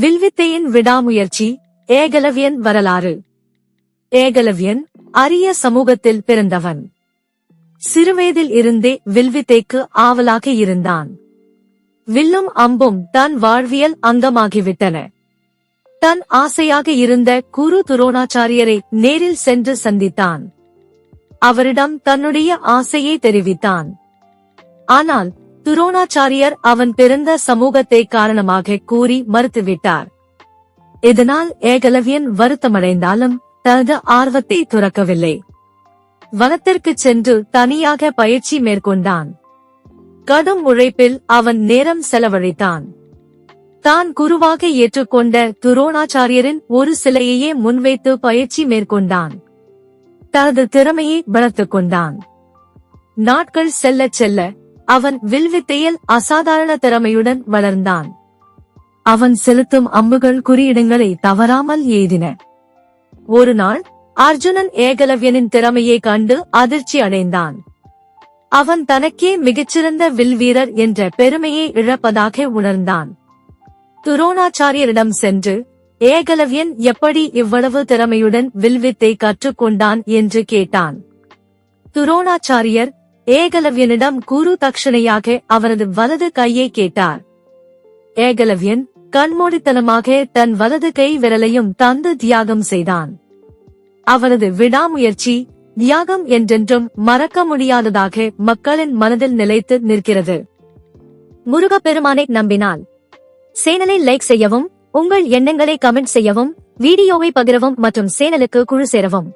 வில்வித்தையின் விடாமுயற்சி ஏகலவியன் வரலாறு. ஏகலவியன் அரிய சமூகத்தில் பிறந்தவன். சிறுவயதில் இருந்தே வில்வித்தைக்கு ஆவலாக இருந்தான். வில்லும் அம்பும் தன் வாழ்வியல் அங்கமாகிவிட்டன. தன் ஆசையாக இருந்த குரு துரோணாச்சாரியரை நேரில் சென்று சந்தித்தான். அவரிடம் தன்னுடைய ஆசையை தெரிவித்தான். ஆனால் துரோணாச்சாரியர் அவன் பிறந்த சமூகத்தை காரணமாக கூறி மறுத்துவிட்டார். இதனால் ஏகலவியன் வருத்தமடைந்தாலும் தனது ஆர்வத்தை துறக்கவில்லை. வனத்திற்கு சென்று தனியாக பயிற்சி மேற்கொண்டான். கடும் உழைப்பில் அவன் நேரம் செலவழித்தான். தான் குருவாக ஏற்றுக்கொண்ட துரோணாச்சாரியரின் ஒரு சிலையையே முன்வைத்து பயிற்சி மேற்கொண்டான். தனது திறமையை வளர்த்துக் கொண்டான். நாட்கள் செல்லச் செல்ல அவன் வில்வித்தையில் அசாதாரண திறமையுடன் வளர்ந்தான். அவன் செலுத்தும் அம்புகள் குறியிடங்களை தவறாமல் ஏதின. ஒரு நாள் அர்ஜுனன் ஏகலவ்யனின் திறமையை கண்டு அதிர்ச்சி அடைந்தான். அவன் தனக்கே மிகச்சிறந்த வில் வீரர் என்ற பெருமையை இழப்பதாக உணர்ந்தான். துரோணாச்சாரியரிடம் சென்று ஏகலவ்யன் எப்படி இவ்வளவு திறமையுடன் வில்வித்தை கற்றுக்கொண்டான் என்று கேட்டான். துரோணாச்சாரியர் ஏகலவ்யனிடம் குரு தக்ஷணையாக அவரது வலது கையை கேட்டார். ஏகலவ்யன் கண்மூடித்தனமாக தன் வலது கை விரலையும் தந்து தியாகம் செய்தான். அவரது விடாமுயற்சி தியாகம் என்றென்றும் மறக்க முடியாததாக மக்களின் மனதில் நிலைத்து நிற்கிறது. முருகப்பெருமானை நம்பினால். சேனலை லைக் செய்யவும் உங்கள் எண்ணங்களை கமெண்ட் செய்யவும் வீடியோவை பகிரவும் மற்றும் சேனலுக்கு குழு சேரவும்.